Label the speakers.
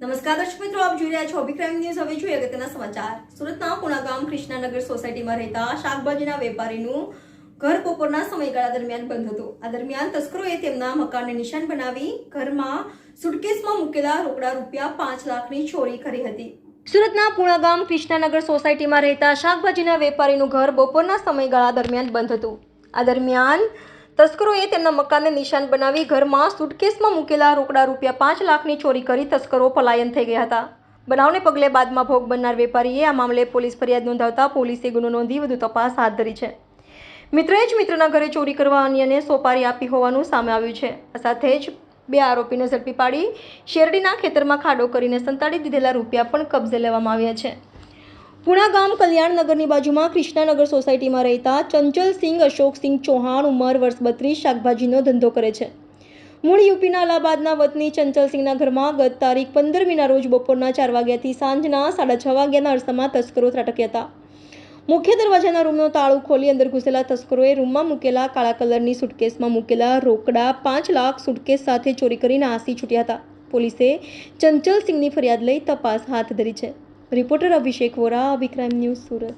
Speaker 1: નમસ્કાર દર્શક મિત્રો, આપ જોઈ રહ્યા છો અભિક્રમ ન્યૂઝ. હવે જોઈએ અગત્યના સમાચાર. સુરતના પુણાગામ કૃષ્ણાનગર સોસાયટીમાં રહેતા શાકભાજીના વેપારીનું ઘર બપોરના સમયગાળા દરમિયાન બંધ હતું. આ દરમિયાન તસ્કરોએ તેમના મકાનને નિશાન બનાવી ઘરમાં સુટકેસમાં મૂકેલા રોકડા રૂપિયા પાંચ લાખની ચોરી કરી હતી. સુરતના પુણાગામ કૃષ્ણાનગર સોસાયટીમાં રહેતા શાકભાજીના વેપારીનું ઘર બપોરના સમયગાળા દરમિયાન બંધ હતું. આ દરમિયાન તસ્કરોએ તેમના મકાનને નિશાન બનાવી ઘરમાં સુટકેસમાં મૂકેલા રોકડા રૂપિયા પાંચ લાખની ચોરી કરી તસ્કરો પલાયન થઈ ગયા હતા. બનાવને પગલે બાદમાં ભોગ બનનાર વેપારીએ આ મામલે પોલીસ ફરિયાદ નોંધાવતા પોલીસે ગુનો નોંધી વધુ તપાસ હાથ ધરી છે. મિત્રએ જ મિત્રના ઘરે ચોરી કરવા અન્યને સોપારી આપી હોવાનું સામે આવ્યું છે. આ સાથે જ બે આરોપીને ઝડપી પાડી શેરડીના ખેતરમાં ખાડો કરીને સંતાડી દીધેલા રૂપિયા પણ કબજે લેવામાં આવ્યા છે. પુણા ગામ કલ્યાણનગરની બાજુમાં કૃષ્ણાનગર સોસાયટીમાં રહેતા ચંચલસિંહ અશોકસિંહ ચૌહાણ ઉંમર વર્ષ બત્રીસ શાકભાજીનો ધંધો કરે છે. મૂળ યુપીના અલ્હાબાદના વતની ચંચલસિંહના ઘરમાં ગત તારીખ પંદરમીના રોજ બપોરના ચાર વાગ્યાથી સાંજના સાડા છ વાગ્યાના અરસામાં તસ્કરો ત્રાટક્યા હતા. મુખ્ય દરવાજાના રૂમનો તાળું ખોલી અંદર ઘૂસેલા તસ્કરોએ રૂમમાં મૂકેલા કાળા કલરની સુટકેસમાં મૂકેલા રોકડા પાંચ લાખ સુટકેસ સાથે ચોરી કરીને આસી છૂટ્યા હતા. પોલીસે ચંચલસિંહની ફરિયાદ લઈ તપાસ હાથ ધરી છે. રિપોર્ટર અભિષેક વોરા અભિક્રાઇમ ન્યૂઝ સુરત